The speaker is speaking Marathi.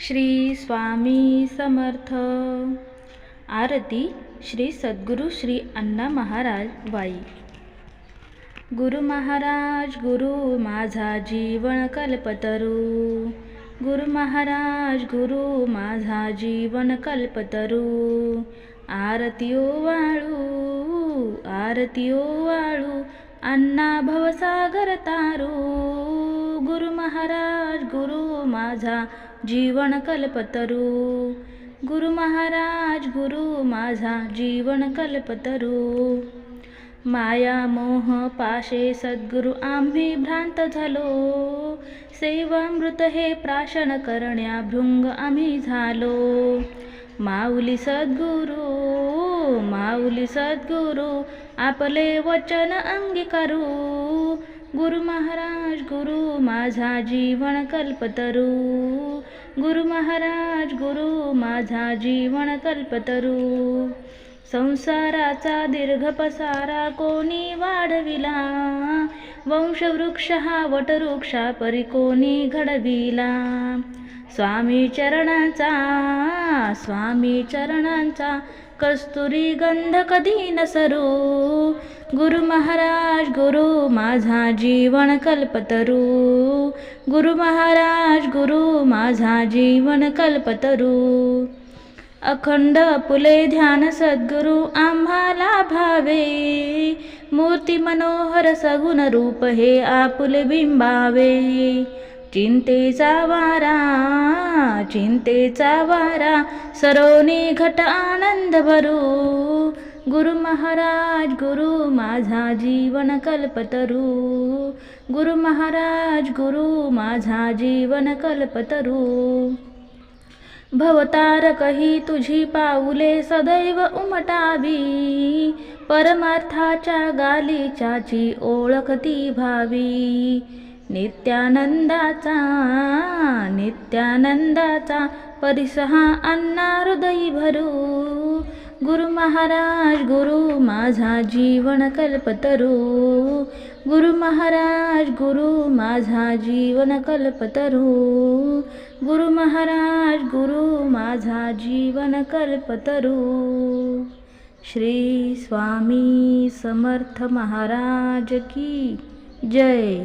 श्री स्वामी समर्थ. आरती श्री सद्गुरू श्री अण्णा महाराज वाई. गुरु महाराज गुरु माझा जीवन कल्पतरू. गुरु महाराज गुरु माझा जीवन कल्पतरू. आरतीओ वाळू आरतीओ वाळू अण्णा भवसागर तारू. गुरु महाराज गुरु माझा जीवन कल्पतरू. गुरु महाराज गुरु माझा जीवन कल्पतरू. माया मोह पाशे सद्गुरु आम्ही भ्रांत झालो. सेवामृत हे प्राशन करण्या भृंग आम्ही झालो. माऊली सद्गुरू माऊली सद्गुरू आपले वचन अंगीकारू. गुरु महाराज गुरु माझा जीवन कल्पतरू. गुरु महाराज गुरु माझा जीवन कल्पतरू. संसाराचा दीर्घ पसारा कोणी वाढविला? वंशवृक्ष हा वटवृक्षा परी कोणी घडविला? स्वामी चरणाचा स्वामी चरणांचा कस्तुरी गंध कधी नसरू गुरु महाराज गुरु माझा जीवन कल्पतरू. गुरु महाराज गुरु माझा जीवन कल्पतरू. अखंड पुले ध्यान सद्गुरु आम्हाला भावे. मूर्ती मनोहर सगुण रूप हे आपुले बिंबावे. चिंतेचा वारा चिंतेचा वारा सरोनी घट आनंद भरू. गुरु महाराज गुरु माझा जीवन कल्पतरू. गुरु महाराज गुरु माझा जीवन कल्पतरू. भवतारक ही तुझी पाऊले सदैव उमटावी. परमार्थाच्या गालीच्याची ओळख ती भावी नित्यानंदाचा नित्यानंदाचा परिसहा अन्ना हृदयी भरू गुरु महाराज गुरु माझा जीवन कल्पतरू गुरु महाराज गुरु माझा जीवन कल्पतरू गुरु महाराज गुरु माझा जीवन कल्पतरू श्री स्वामी समर्थ महाराज की जय.